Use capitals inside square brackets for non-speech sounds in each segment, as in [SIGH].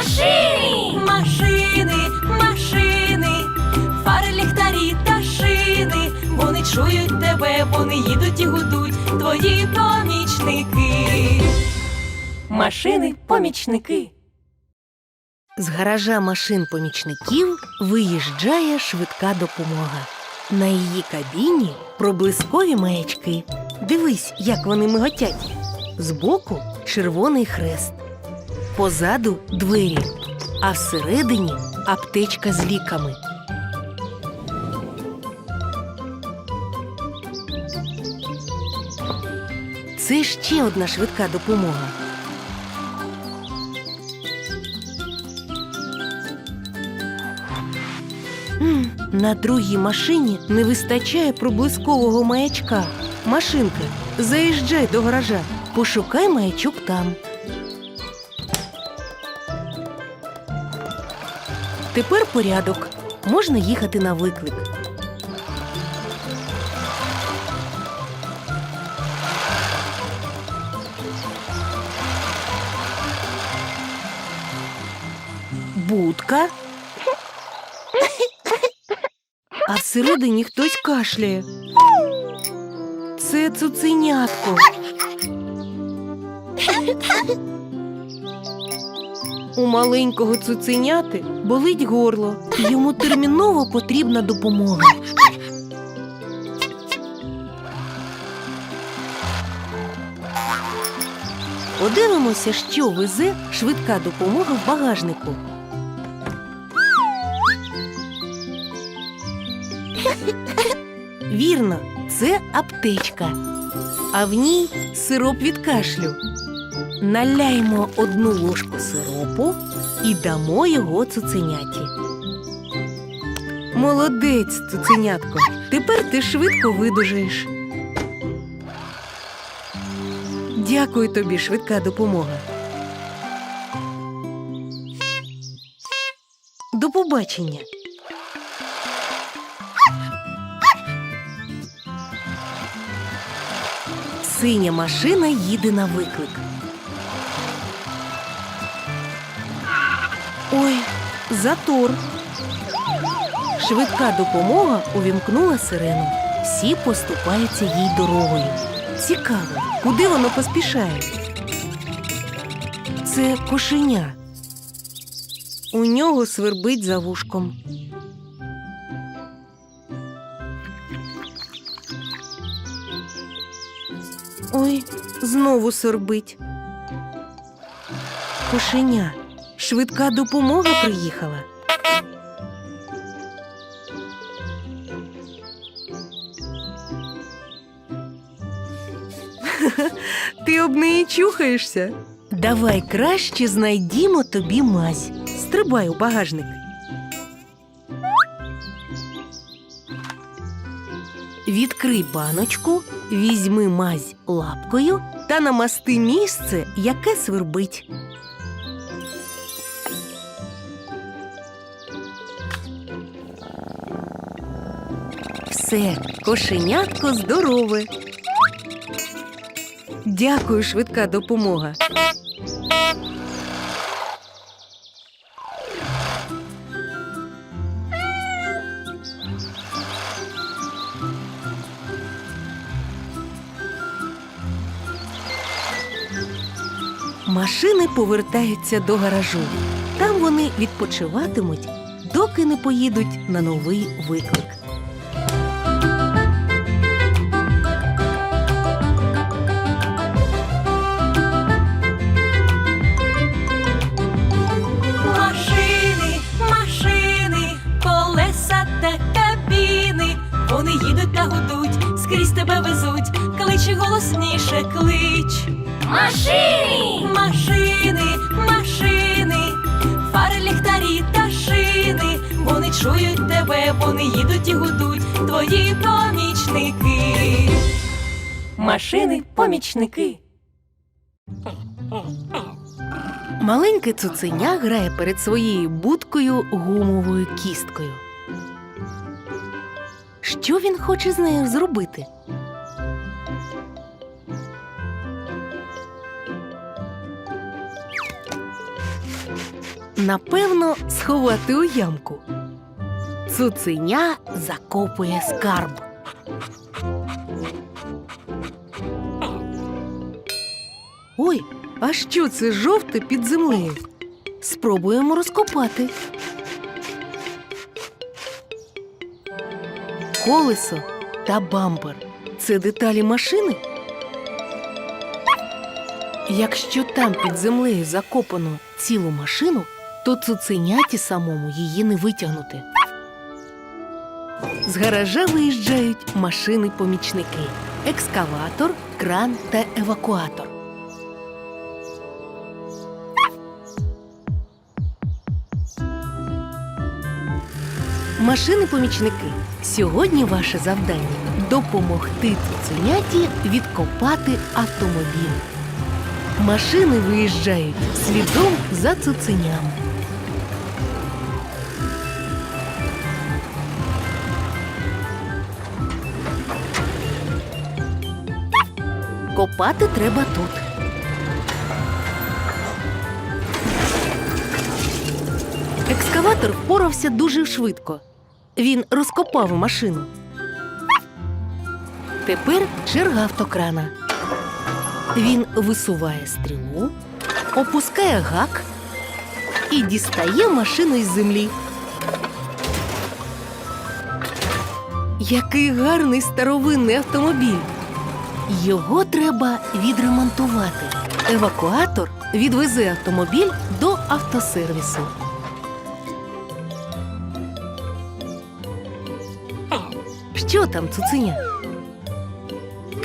Машини! Машини, машини, фари, ліхтарі та шини. Вони чують тебе, вони їдуть і гудуть, твої помічники. Машини, помічники. З гаража машин помічників виїжджає швидка допомога. На її кабіні проблискові маячки. Дивись, як вони миготять. Збоку червоний хрест. Позаду двері, а всередині аптечка з ліками. Це ще одна швидка допомога. На другій машині не вистачає проблискового маячка. Машинка, заїжджай до гаража, пошукай маячок там. Тепер порядок. Можна їхати на виклик. Будка. А всередині хтось кашляє. Це цуценятко. У маленького цуценяти болить горло, і йому терміново потрібна допомога. Подивимося, що везе швидка допомога в багажнику. Вірно, це аптечка, а в ній сироп від кашлю. Наляємо одну ложку сиропу і дамо його цуценяті. Молодець, цуценятко. Тепер ти швидко видужаєш. Дякую тобі, швидка допомога. До побачення. Синя машина їде на виклик. Ой, затор. Швидка допомога увімкнула сирену. Всі поступаються їй дорогою. Цікаво, куди воно поспішає? Це кошеня. У нього свербить за вушком. Ой, знову сорбить. Кошеня. Швидка допомога приїхала. [LAUGHS] Ти об неї чухаєшся? Давай краще знайдімо тобі мазь. Стрибай у багажник. Відкрий баночку, візьми мазь лапкою та намасти місце, яке свербить. Все, кошенятко здорове. Дякую, швидка допомога. Машини повертаються до гаражу. Там вони відпочиватимуть, доки не поїдуть на новий виклик. Та гудуть, скрізь тебе везуть, кличе голосніше, клич. Машини! Машини, машини, фари, ліхтарі та шини. Вони чують тебе, вони їдуть і гудуть, твої помічники. Машини, помічники. Маленьке цуценя грає перед своєю будкою гумовою кісткою. Що він хоче з нею зробити? Напевно, сховати у ямку. Цуценя закопує скарб. Ой, а що це жовте під землею? Спробуємо розкопати. Колесо та бампер це деталі машини. Якщо там під землею закопано цілу машину, то цуценяті самому її не витягнути. З гаража виїжджають машини-помічники: екскаватор, кран та евакуатор. Машини-помічники. Сьогодні ваше завдання допомогти цуценяті відкопати автомобіль. Машини виїжджають слідом за цуценями. Копати треба тут. Екскаватор впорався дуже швидко. Він розкопав машину. Тепер черга автокрана. Він висуває стрілу, опускає гак і дістає машину із землі. Який гарний старовинний автомобіль. Його треба відремонтувати. Евакуатор відвезе автомобіль до автосервісу. Що там, цуценя?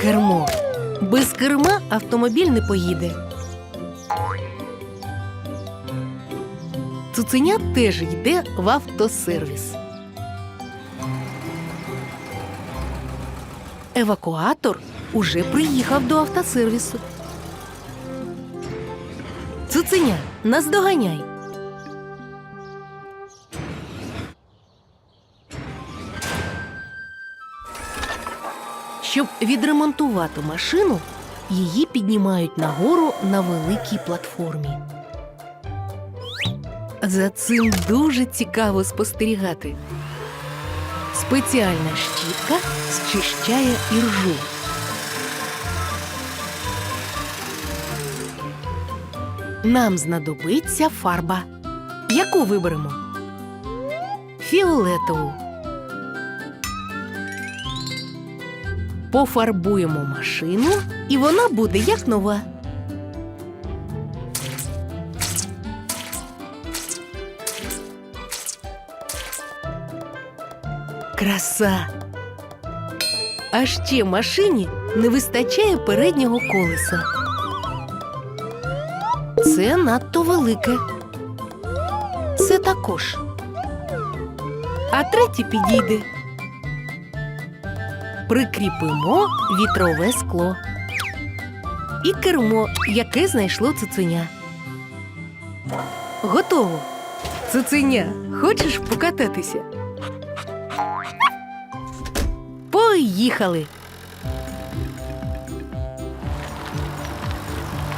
Кермо. Без керма автомобіль не поїде. Цуценя теж йде в автосервіс. Евакуатор уже приїхав до автосервісу. Цуценя, наздоганяй. Щоб відремонтувати машину, її піднімають нагору на великій платформі. За цим дуже цікаво спостерігати. Спеціальна щітка зчищає іржу. Нам знадобиться фарба. Яку виберемо? Фіолетову. Пофарбуємо машину, і вона буде як нова. Краса. А ще машині не вистачає переднього колеса. Це надто велике. Це також. А третє підійде. Прикріпимо вітрове скло. І кермо, яке знайшло цуценя. Готово. Цуценя, хочеш покататися? Поїхали.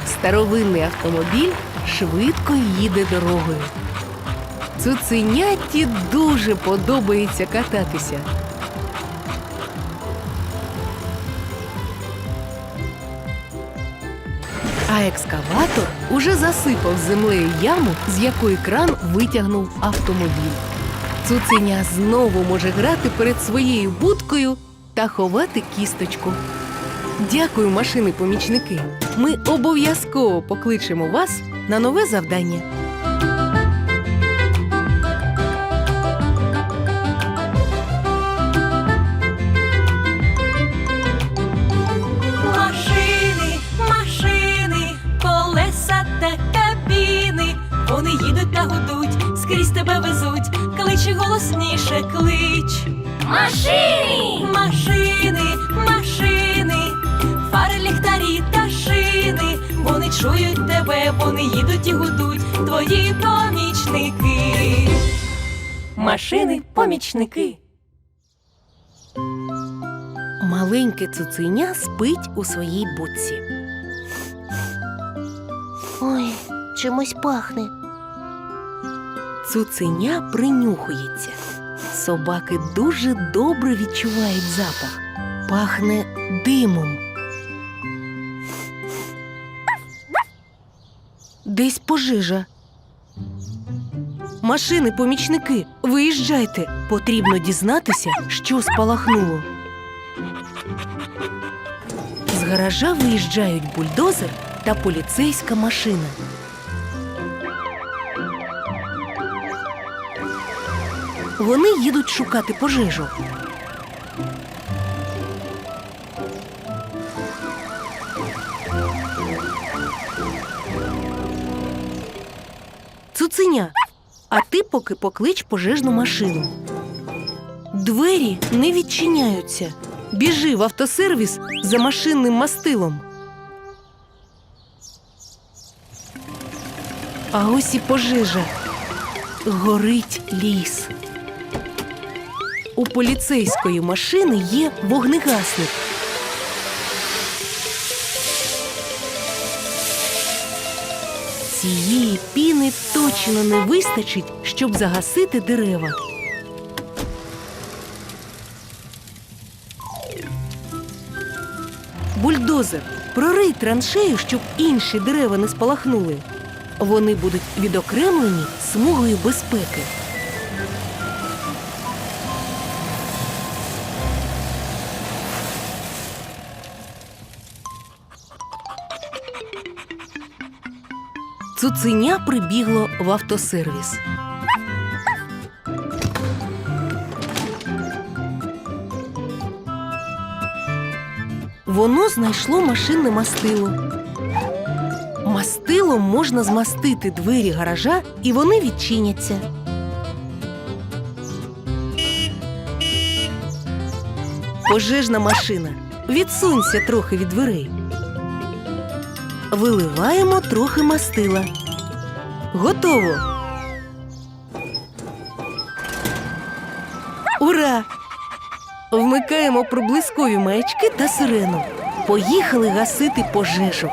Старовинний автомобіль швидко їде дорогою. Цуценяті дуже подобається кататися. А екскаватор уже засипав землею яму, з якої кран витягнув автомобіль. Цуценя знову може грати перед своєю будкою та ховати кісточку. Дякую, машини-помічники. Ми обов'язково покличемо вас на нове завдання. Тебе везуть, кличе голосніше, клич. Машини! Машини, машини, фари, ліхтарі та шини. Вони чують тебе, вони їдуть і гудуть, твої помічники. Машини, помічники. Маленьке цуценя спить у своїй будці. Ой, чимось пахне. Цуценя принюхується. Собаки дуже добре відчувають запах. Пахне димом. Десь пожежа. Машини, помічники, виїжджайте. Потрібно дізнатися, що спалахнуло. З гаража виїжджають бульдозер та поліцейська машина. Вони їдуть шукати пожежу. Цуценя, а ти поки поклич пожежну машину. Двері не відчиняються. Біжи в автосервіс за машинним мастилом. А ось і пожежа. Горить ліс. У поліцейської машини є вогнегасник. Цієї піни точно не вистачить, щоб загасити дерева. Бульдозер, прорий траншею, щоб інші дерева не спалахнули. Вони будуть відокремлені смугою безпеки. Цуценя прибігло в автосервіс. Воно знайшло машинне мастило. Мастилом можна змастити двері гаража, і вони відчиняться. Пожежна машина. Відсунься трохи від дверей. Виливаємо трохи мастила. Готово. Ура! Вмикаємо проблискові маячки та сирену. Поїхали гасити пожежу.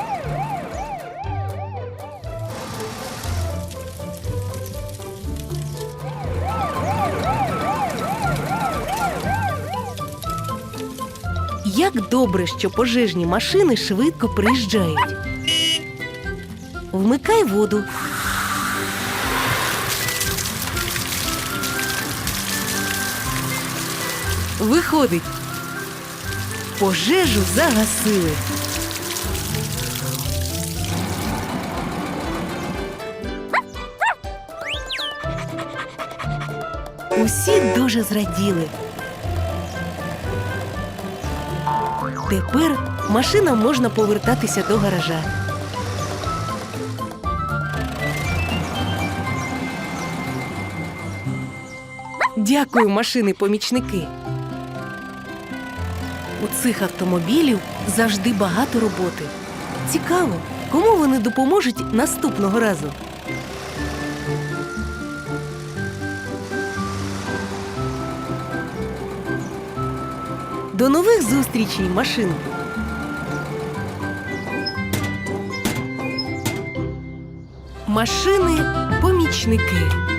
Як добре, що пожежні машини швидко приїжджають. Вмикай воду. Виходить. Пожежу загасили. Усі дуже зраділи. Тепер машинам можна повертатися до гаража. Дякую, машини-помічники. У цих автомобілів завжди багато роботи. Цікаво, кому вони допоможуть наступного разу. До нових зустрічей, машин! Машини помічники.